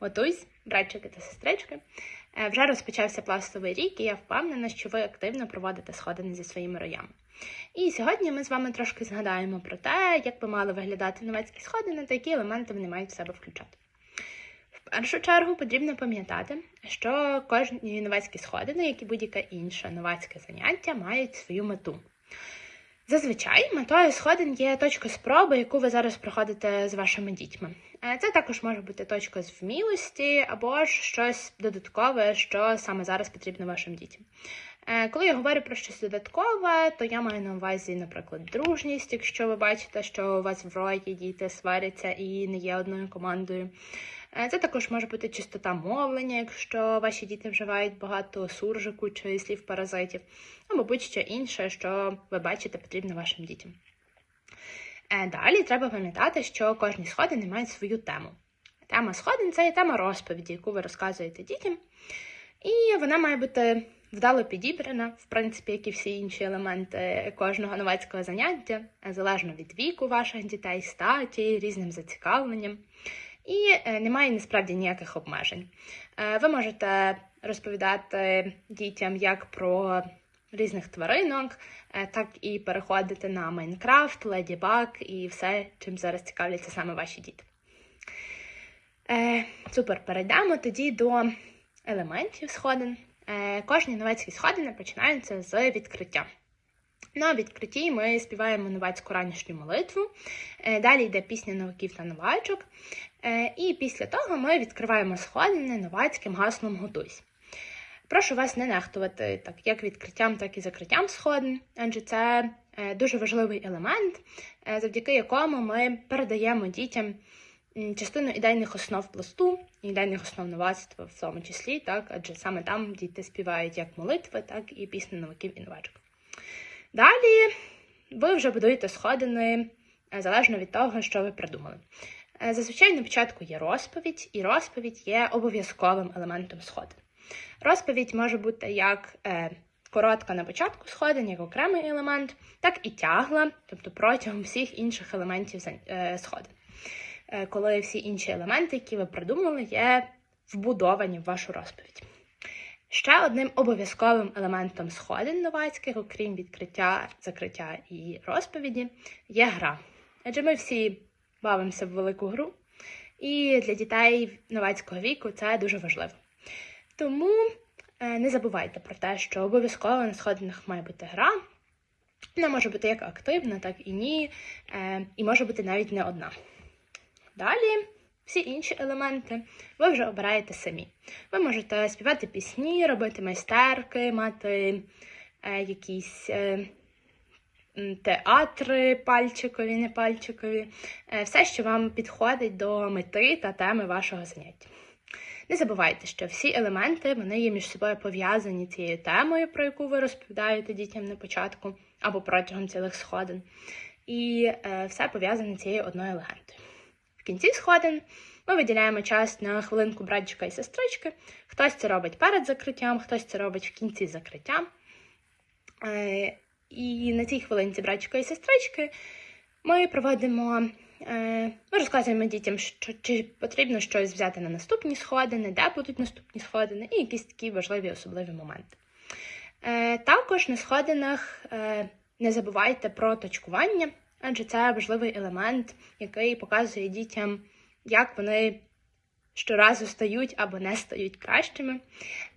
Готуйсь, братчики та сестрички. Е, Вже розпочався пластовий рік, і я впевнена, що ви активно проводите сходини зі своїми роями. І сьогодні ми з вами трошки згадаємо про те, як би мали виглядати новацькі сходини та які елементи вони мають в себе включати. В першу чергу потрібно пам'ятати, що кожні новацькі сходини, як і будь-яке інше новацьке заняття, мають свою мету. Зазвичай метою сходин є точка спроби, яку ви зараз проходите з вашими дітьми. Е, Це також може бути точка з вмілості або ж щось додаткове, що саме зараз потрібно вашим дітям. Е, Коли я говорю про щось додаткове, то я маю на увазі, наприклад, дружність, якщо ви бачите, що у вас в рої діти сваряться і не є одною командою. Це також може бути чистота мовлення, якщо ваші діти вживають багато суржику чи слів паразитів, або будь-що інше, що ви бачите потрібно вашим дітям. Е, Далі треба пам'ятати, що кожні сходини мають свою тему. Тема сходин це є тема розповіді, яку ви розказуєте дітям, і вона має бути вдало підібрана, в принципі, як і всі інші елементи кожного новацького заняття, залежно від віку ваших дітей, статі, різним зацікавленням. І е, немає насправді ніяких обмежень. Е, Ви можете розповідати дітям як про різних тваринок, е, так і переходити на Майнкрафт, Леді Баг і все, чим зараз цікавляться саме ваші діти. Е, Супер, перейдемо тоді до елементів сходин. Е, Кожні новацькі сходини починаються з відкриття. На відкритті ми співаємо новацьку ранішню молитву. Е, Далі йде пісня новаків та новачок. Е, І після того ми відкриваємо сходини новацьким гаслом Готуйсь. Прошу вас не нехтувати так як відкриттям, так і закриттям сходин, адже це е, дуже важливий елемент, завдяки якому ми передаємо дітям частину ідейних основ пласту, ідейних основ новацтва в тому числі, так, адже саме там діти співають як молитви, так і пісні новаків і новачок. Далі ви вже будуєте сходини е, залежно від того, що ви придумали. Е, Зазвичай на початку є розповідь, і розповідь є обов'язковим елементом сходин. Розповідь може бути як е, коротка на початку сходин, як окремий елемент, так і тягла, тобто протягом всіх інших елементів сходин. Коли всі інші елементи, які ви придумали, є вбудовані в вашу розповідь. Ще одним обов'язковим елементом сходин новацьких, окрім відкриття, закриття і розповіді, є гра. Адже ми всі бавимося в велику гру, і для дітей новацького віку це дуже важливо. Тому е, не забувайте про те, що обов'язково на сходинах має бути гра. Вона може бути як активна, так і ні, е, і може бути навіть не одна. Далі всі інші елементи ви вже обираєте самі. Ви можете співати пісні, робити майстерки, мати е, якісь е, театри пальчикові, не пальчикові, е, все, що вам підходить до мети та теми вашого заняття. Не забувайте, що всі елементи вони є між собою пов'язані цією темою, про яку ви розповідаєте дітям на початку або протягом цілих сходин. І е, все пов'язане цією одною легендою. Кінці сходин ми виділяємо час на хвилинку братчика і сестрички. Хтось це робить перед закриттям, хтось це робить в кінці закриття. Е, і на цій хвилинці братчика і сестрички ми проводимо, е, ми розказуємо дітям, що, чи потрібно щось взяти на наступні сходини, де будуть наступні сходини, і якісь такі важливі особливі моменти. Е, також на сходинах не забувайте про точкування, адже це важливий елемент, який показує дітям, як вони щоразу стають або не стають кращими.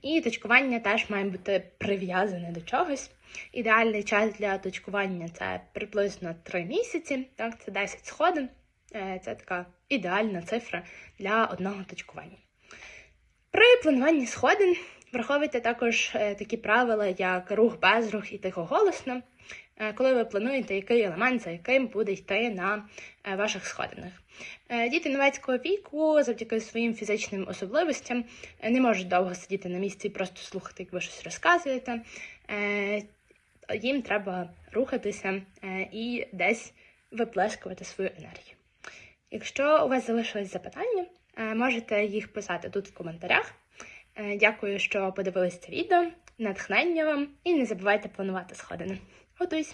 І точкування теж має бути прив'язане до чогось. Ідеальний час для точкування це приблизно 3 місяці, так, це 10 сходин. Е, Це така ідеальна цифра для одного точкування. При плануванні сходин враховуйте також е, такі правила, як рух без рух і тихоголосно, коли ви плануєте, який елемент за яким буде йти на е, ваших сходинах. Е, Діти новацького віку, завдяки своїм фізичним особливостям, е, не можуть довго сидіти на місці і просто слухати, як ви щось розказуєте. Е, Їм треба рухатися е, і десь виплескувати свою енергію. Якщо у вас залишились запитання, е, можете їх писати тут в коментарях. Е, Дякую, що подивились це відео. Натхнення вам і не забувайте планувати сходини. Готуйсь!